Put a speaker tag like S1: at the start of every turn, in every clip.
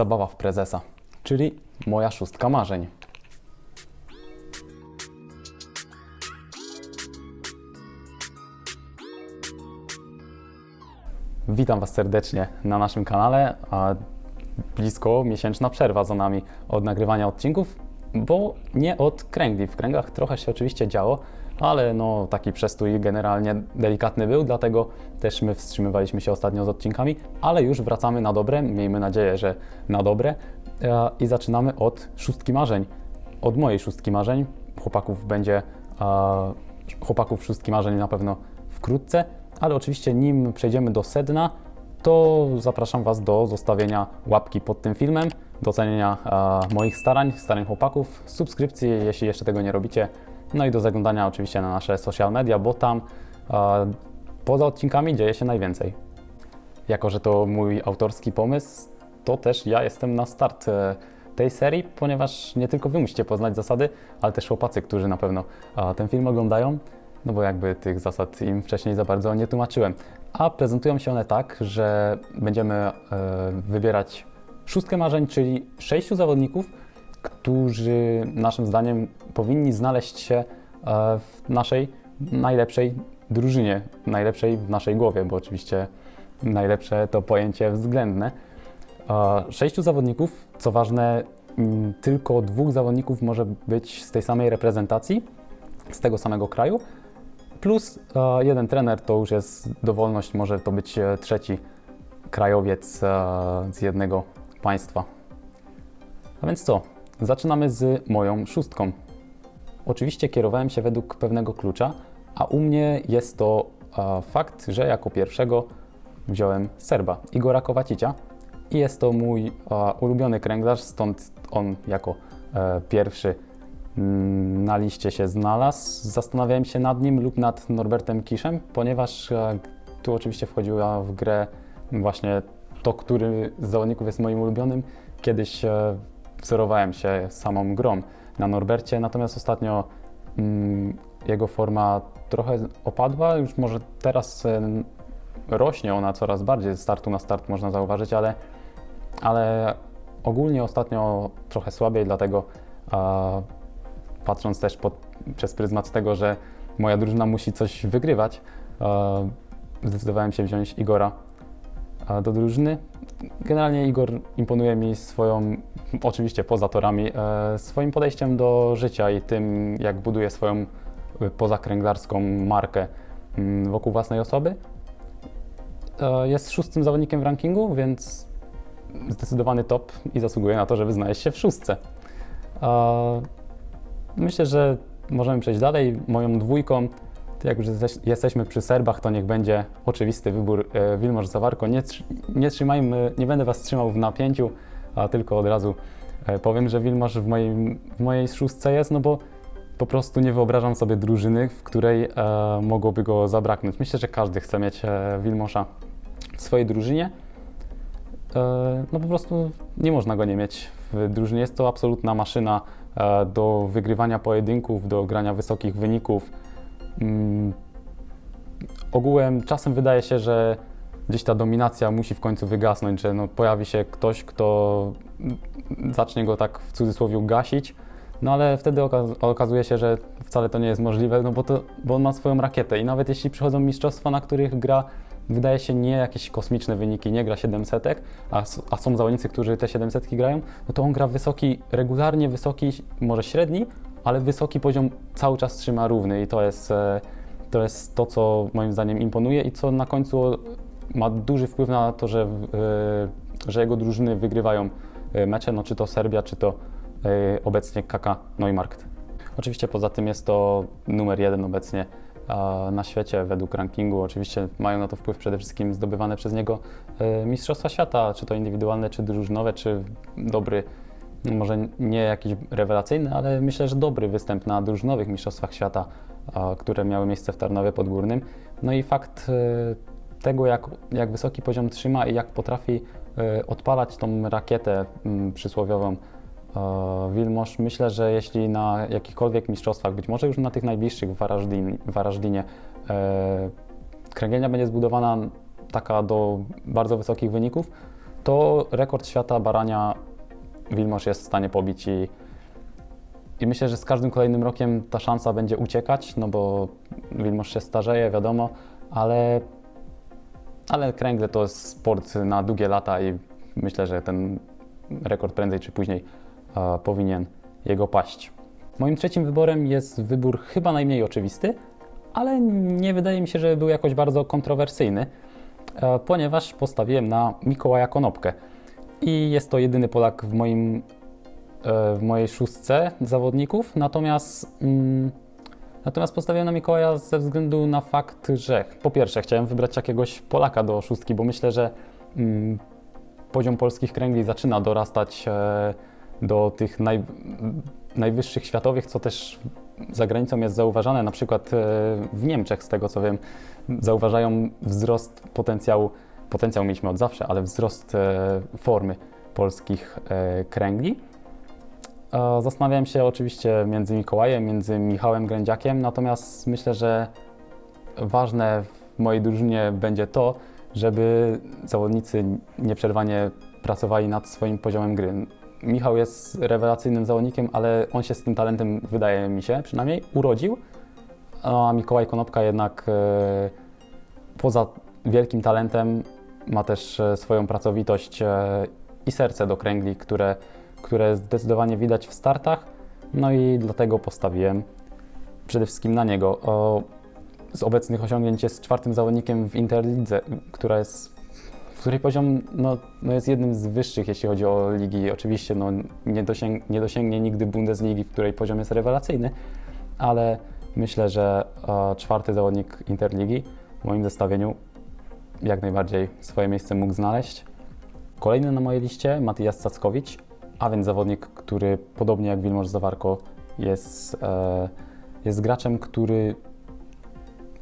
S1: zabawa w prezesa, czyli moja szóstka marzeń. Witam Was serdecznie na naszym kanale. A blisko miesięczna przerwa za nami od nagrywania odcinków, bo nie od kręgli. W kręgach trochę się oczywiście działo, ale no taki przestój generalnie delikatny był, dlatego też my wstrzymywaliśmy się ostatnio z odcinkami, ale już wracamy na dobre, miejmy nadzieję, że na dobre. E, i zaczynamy od szóstki marzeń. Od mojej szóstki marzeń. Chłopaków będzie chłopaków szóstki marzeń na pewno wkrótce, ale oczywiście nim przejdziemy do sedna, to zapraszam Was do zostawienia łapki pod tym filmem, docenienia moich starań, starań chłopaków, subskrypcji, jeśli jeszcze tego nie robicie, no i do zaglądania oczywiście na nasze social media, bo tam e, poza odcinkami dzieje się najwięcej. Jako, że to mój autorski pomysł, to też ja jestem na start e, tej serii, ponieważ nie tylko Wy musicie poznać zasady, ale też chłopacy, którzy na pewno a, ten film oglądają, no bo jakby tych zasad im wcześniej za bardzo nie tłumaczyłem. A prezentują się one tak, że będziemy e, wybierać szóstkę marzeń, czyli sześciu zawodników, którzy naszym zdaniem powinni znaleźć się e, w naszej najlepszej drużynie, najlepszej w naszej głowie, bo oczywiście najlepsze to pojęcie względne. E, Sześciu zawodników, co ważne, tylko dwóch zawodników może być z tej samej reprezentacji, z tego samego kraju, plus e, jeden trener to już jest dowolność, może to być trzeci krajowiec z jednego państwa. A więc co? Zaczynamy z moją szóstką. Oczywiście kierowałem się według pewnego klucza, a u mnie jest to e, fakt, że jako pierwszego wziąłem Serba, Igora Kowacicia. I jest to mój e, ulubiony kręglarz, stąd on jako e, pierwszy mm, na liście się znalazł. Zastanawiałem się nad nim lub nad Norbertem Kiszem, ponieważ e, tu oczywiście wchodziła w grę właśnie to, który z zawodników jest moim ulubionym. Kiedyś e, wzorowałem się samą grą na Norbercie, natomiast ostatnio mm, jego forma trochę opadła. Już może teraz e, rośnie ona coraz bardziej, z startu na start można zauważyć, ale, ale ogólnie ostatnio trochę słabiej, dlatego patrząc też pod, przez pryzmat tego, że moja drużyna musi coś wygrywać, zdecydowałem się wziąć Igora do drużyny. Generalnie Igor imponuje mi swoją, oczywiście poza torami, e, swoim podejściem do życia i tym, jak buduje swoją e, pozakręglarską markę mm, wokół własnej osoby. E, Jest szóstym zawodnikiem w rankingu, więc zdecydowany top i zasługuje na to, żeby znaleźć się w szóstce. Myślę, że możemy przejść dalej. Moją dwójką, jak już jesteś- jesteśmy przy Serbach, to niech będzie oczywisty wybór Wilmosz Zawarko. Nie, nie trzymajmy, nie będę Was trzymał w napięciu, a tylko od razu e, powiem, że Wilmosz w, w mojej szóstce jest, no bo po prostu nie wyobrażam sobie drużyny, w której e, mogłoby go zabraknąć. Myślę, że każdy chce mieć e, Wilmosza w swojej drużynie. E, no po prostu nie można go nie mieć w drużynie. Jest to absolutna maszyna e, do wygrywania pojedynków, do grania wysokich wyników. Mm, Ogółem czasem wydaje się, że gdzieś ta dominacja musi w końcu wygasnąć, że no pojawi się ktoś, kto zacznie go tak w cudzysłowie gasić, no ale wtedy oka- okazuje się, że wcale to nie jest możliwe, no bo, to, bo on ma swoją rakietę. I nawet jeśli przychodzą mistrzostwa, na których gra wydaje się nie jakieś kosmiczne wyniki, nie gra 700, a, a są zawodnicy, którzy te 700 grają, no to on gra wysoki, regularnie wysoki, może średni, ale wysoki poziom cały czas trzyma równy. I to jest, e, to jest to, co moim zdaniem imponuje i co na końcu ma duży wpływ na to, że, e, że jego drużyny wygrywają e, mecze, no czy to Serbia, czy to e, obecnie KK Neumarkt. Oczywiście poza tym jest to numer jeden obecnie na świecie według rankingu. Oczywiście mają na to wpływ przede wszystkim zdobywane przez niego Mistrzostwa Świata, czy to indywidualne, czy drużynowe, czy dobry, no może nie jakiś rewelacyjny, ale myślę, że dobry występ na drużynowych Mistrzostwach Świata, które miały miejsce w Tarnowie Podgórnym. No i fakt tego, jak, jak wysoki poziom trzyma i jak potrafi e, odpalać tą rakietę mm, przysłowiową. E, Wilmosz, myślę, że jeśli na jakichkolwiek mistrzostwach, być może już na tych najbliższych w, Warażdin, w Warażdinie, e, kręgielnia będzie zbudowana taka do bardzo wysokich wyników, to rekord świata barania Wilmosz jest w stanie pobić i, i myślę, że z każdym kolejnym rokiem ta szansa będzie uciekać, no bo Wilmosz się starzeje, wiadomo, ale, ale kręgle to jest sport na długie lata i myślę, że ten rekord prędzej czy później e, powinien jego paść. Moim trzecim wyborem jest wybór chyba najmniej oczywisty, ale nie wydaje mi się, że był jakoś bardzo kontrowersyjny, e, ponieważ postawiłem na Mikołaja Konopkę. I jest to jedyny Polak w, moim, e, w mojej szóstce zawodników, natomiast, mm, natomiast postawiłem na Mikołaja ze względu na fakt, że po pierwsze chciałem wybrać jakiegoś Polaka do szóstki, bo myślę, że mm, poziom polskich kręgli zaczyna dorastać e, do tych naj, najwyższych światowych, co też za granicą jest zauważane. Na przykład e, w Niemczech, z tego co wiem, zauważają wzrost potencjału, potencjał mieliśmy od zawsze, ale wzrost e, formy polskich e, kręgli. E, Zastanawiałem się oczywiście między Mikołajem, między Michałem Grędziakiem, natomiast myślę, że ważne w mojej drużynie będzie to, żeby zawodnicy nieprzerwanie pracowali nad swoim poziomem gry. Michał jest rewelacyjnym zawodnikiem, ale on się z tym talentem, wydaje mi się przynajmniej, urodził, a Mikołaj Konopka jednak e, poza wielkim talentem ma też e, swoją pracowitość i serce do kręgli, które, które zdecydowanie widać w startach, no i dlatego postawiłem przede wszystkim na niego. O, z obecnych osiągnięć jest czwartym zawodnikiem w Interlidze, która jest, w której poziom no, no jest jednym z wyższych, jeśli chodzi o ligi. Oczywiście no, nie, dosięg, nie dosięgnie nigdy Bundesligi, w której poziom jest rewelacyjny, ale myślę, że e, czwarty zawodnik Interligi w moim zestawieniu jak najbardziej swoje miejsce mógł znaleźć. Kolejny na mojej liście Matijas Cackowicz, a więc zawodnik, który podobnie jak Wilmor Zawarko jest, e, jest graczem, który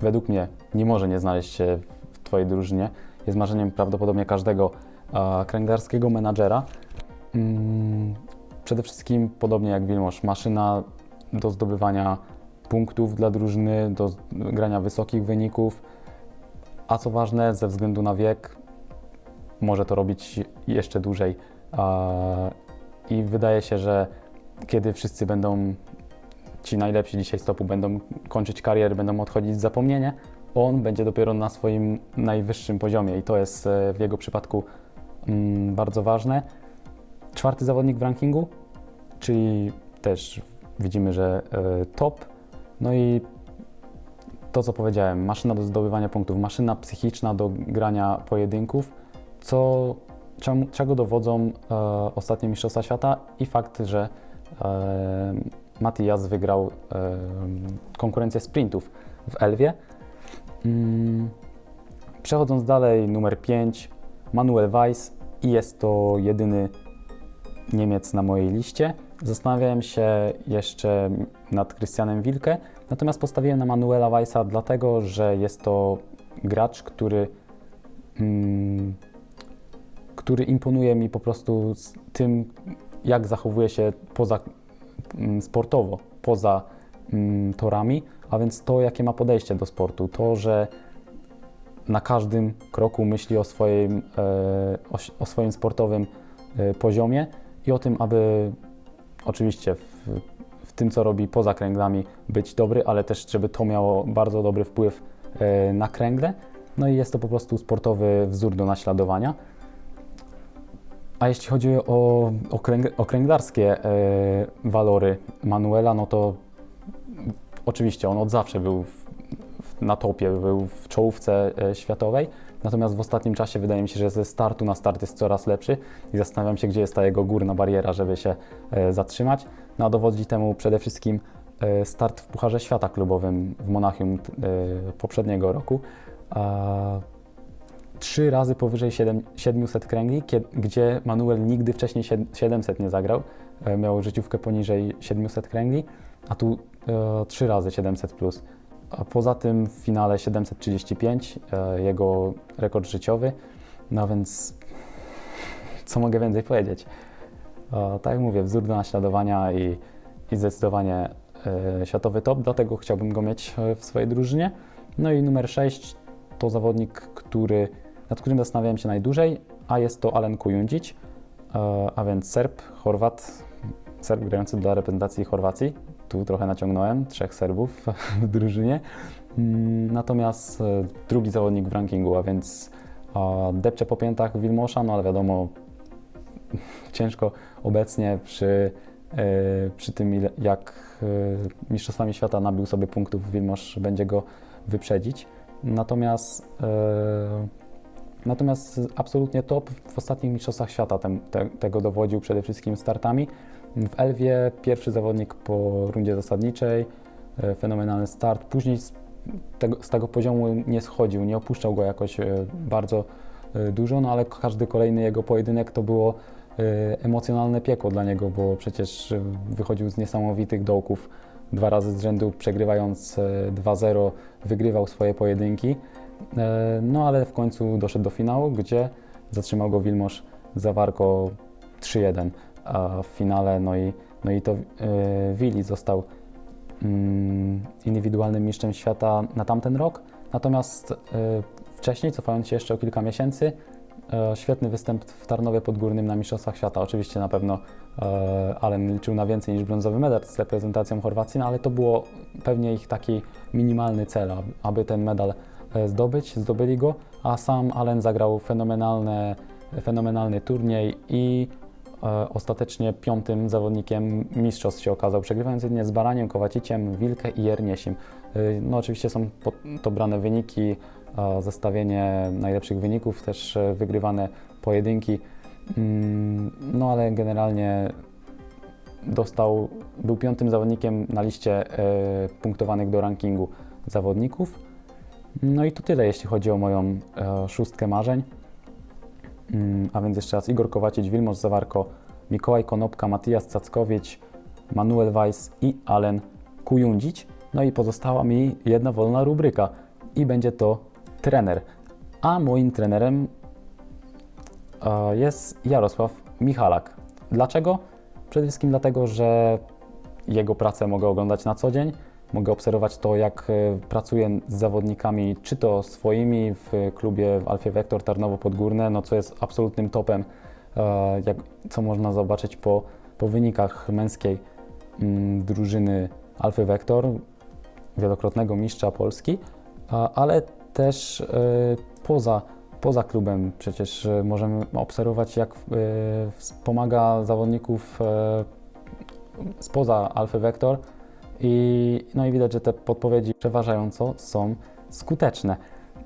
S1: według mnie nie może nie znaleźć się w Twojej drużynie. Jest marzeniem prawdopodobnie każdego e, kręglarskiego menadżera. Mm, przede wszystkim, podobnie jak Wilmosz, maszyna do zdobywania punktów dla drużyny, do grania wysokich wyników, a co ważne, ze względu na wiek, może to robić jeszcze dłużej. I wydaje się, że kiedy wszyscy będą ci najlepsi dzisiaj stopu będą kończyć karierę, będą odchodzić z zapomnienia, on będzie dopiero na swoim najwyższym poziomie i to jest e, w jego przypadku mm, bardzo ważne. Czwarty zawodnik w rankingu, czyli też widzimy, że e, top. No i to, co powiedziałem, maszyna do zdobywania punktów, maszyna psychiczna do grania pojedynków, co, czego dowodzą e, ostatnie Mistrzostwa Świata i fakt, że e, Matias wygrał e, konkurencję sprintów w Elwie. Mm, Przechodząc dalej, numer 5, Manuel Weiss i jest to jedyny Niemiec na mojej liście. Zastanawiałem się jeszcze nad Christianem Wilke, natomiast postawiłem na Manuela Weissa dlatego, że jest to gracz, który, mm, który imponuje mi po prostu z tym, jak zachowuje się poza mm, sportowo, poza mm, torami, a więc to, jakie ma podejście do sportu, to, że na każdym kroku myśli o swoim, e, o, swoim sportowym e, poziomie i o tym, aby oczywiście w, w tym, co robi poza kręglami, być dobry, ale też, żeby to miało bardzo dobry wpływ e, na kręgle. No i jest to po prostu sportowy wzór do naśladowania. A jeśli chodzi o, o, kręg, o kręglarskie e, walory Manuela, no to oczywiście on od zawsze był w, w, na topie, był w czołówce e, światowej. Natomiast w ostatnim czasie wydaje mi się, że ze startu na start jest coraz lepszy i zastanawiam się, gdzie jest ta jego górna bariera, żeby się e, zatrzymać. No a dowodzi temu przede wszystkim e, start w Pucharze Świata Klubowym w Monachium e, poprzedniego roku. A, Trzy razy powyżej 7, 700 kręgli, gdzie Manuel nigdy wcześniej sied- 700 nie zagrał. E, Miał życiówkę poniżej 700 kręgli, a tu e, trzy razy 700 plus. A poza tym w finale 735, e, jego rekord życiowy. No więc co mogę więcej powiedzieć? Tak jak mówię, wzór do naśladowania i, i zdecydowanie światowy top, dlatego chciałbym go mieć w swojej drużynie. No i numer 6 to zawodnik, który, nad którym zastanawiałem się najdłużej, a jest to Alen Kujundžić, e, a więc Serb, Chorwat, Serb grający dla reprezentacji Chorwacji. Tu trochę naciągnąłem, trzech Serbów w drużynie. Mm, Natomiast e, drugi zawodnik w rankingu, a więc depcze po piętach Wilmosza, no ale wiadomo, ciężko obecnie przy, e, przy tym, jak Mistrzostwami Świata nabił sobie punktów, Wilmosz będzie go wyprzedzić. Natomiast, natomiast absolutnie top w ostatnich Mistrzostwach Świata te, tego dowodził przede wszystkim startami. W Elwie pierwszy zawodnik po rundzie zasadniczej, e, fenomenalny start. Później z tego, z tego poziomu nie schodził, nie opuszczał go jakoś e, bardzo e, dużo, no ale każdy kolejny jego pojedynek to było emocjonalne piekło dla niego, bo przecież wychodził z niesamowitych dołków. Dwa razy z rzędu przegrywając e, 2-0 wygrywał swoje pojedynki. E, No ale w końcu doszedł do finału, gdzie zatrzymał go Wilmosz Zawarko 3-1 a w finale. No i, no i to e, Willi został mm, indywidualnym mistrzem świata na tamten rok. Natomiast e, wcześniej, cofając się jeszcze o kilka miesięcy, świetny występ w Tarnowie Podgórnym na Mistrzostwach Świata. Oczywiście na pewno Allen liczył na więcej niż brązowy medal z reprezentacją Chorwacji, no ale to było pewnie ich taki minimalny cel, aby- ten medal zdobyć. Zdobyli go, a sam Allen zagrał fenomenalne, fenomenalny turniej i e, ostatecznie piątym zawodnikiem mistrzostw się okazał, przegrywając jedynie z Baraniem, Kowaciciem, Wilkę i Jerniesim. Y, No oczywiście są to brane wyniki, e, zestawienie najlepszych wyników, też e, wygrywane pojedynki, Mm, no ale generalnie dostał, był piątym zawodnikiem na liście e, punktowanych do rankingu zawodników. No i to tyle, jeśli chodzi o moją e, szóstkę marzeń. Mm, A więc jeszcze raz Igor Kowacic, Wilmosz Zawarko, Mikołaj Konopka, Matijas Cackowieć, Manuel Weiss i Alen Kujundzić. No i pozostała mi jedna wolna rubryka i będzie to trener. A moim trenerem e, jest Jarosław Michalak. Dlaczego? Przede wszystkim dlatego, że jego pracę mogę oglądać na co dzień. Mogę obserwować to, jak e, pracuje z zawodnikami, czy to swoimi w klubie w Alfie Vector Tarnowo Podgórne, no co jest absolutnym topem, e, jak, co można zobaczyć po, po wynikach męskiej mm, drużyny Alfy Vector, wielokrotnego mistrza Polski, ale też e, poza, poza klubem. Przecież możemy obserwować, jak wspomaga zawodników spoza Alfy Vector i, no i widać, że te podpowiedzi przeważająco są skuteczne.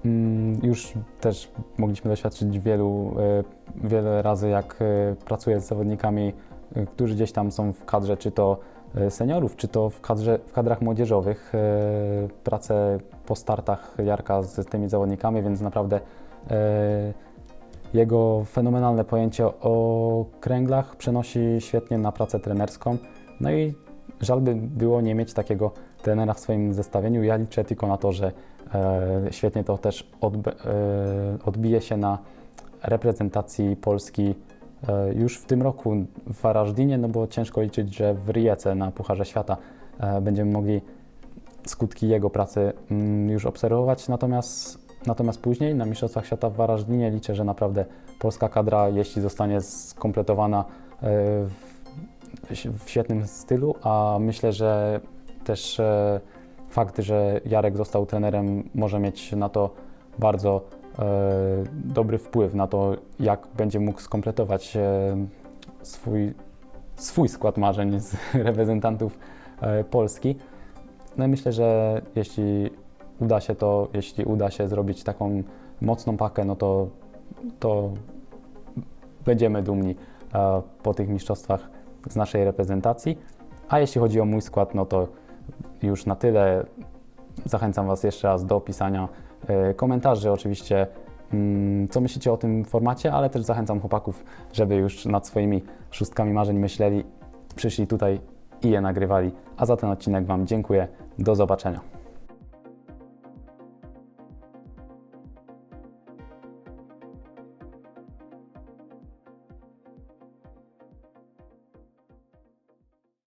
S1: Mm, Już też mogliśmy doświadczyć wielu, e, wiele razy, jak e, pracuję z zawodnikami, e, którzy gdzieś tam są w kadrze, czy to seniorów, czy to w, kadrze, w kadrach młodzieżowych. Pracę po startach Jarka z tymi zawodnikami, więc naprawdę jego fenomenalne pojęcie o kręglach przenosi świetnie na pracę trenerską. No i żal by było nie mieć takiego trenera w swoim zestawieniu. Ja liczę tylko na to, że e, świetnie to też odb- e, odbije się na reprezentacji Polski e, już w tym roku w Varażdinie, no bo ciężko liczyć, że w Rijece na Pucharze Świata e, będziemy mogli skutki jego pracy mm, już obserwować, natomiast, natomiast później na Mistrzostwach Świata w Varażdinie liczę, że naprawdę polska kadra, jeśli zostanie skompletowana e, w, w świetnym stylu, a myślę, że też e, fakt, że Jarek został trenerem może mieć na to bardzo e, dobry wpływ na to, jak będzie mógł skompletować e, swój, swój skład marzeń z reprezentantów Polski. No i myślę, że jeśli uda się to, jeśli uda się zrobić taką mocną pakę, no to, to będziemy dumni po tych mistrzostwach z naszej reprezentacji. A jeśli chodzi o mój skład, no to już na tyle. Zachęcam Was jeszcze raz do pisania e, komentarzy, oczywiście, mm, co myślicie o tym formacie, ale też zachęcam chłopaków, żeby już nad swoimi szóstkami marzeń myśleli, przyszli tutaj i je nagrywali. A za ten odcinek Wam dziękuję. Do zobaczenia.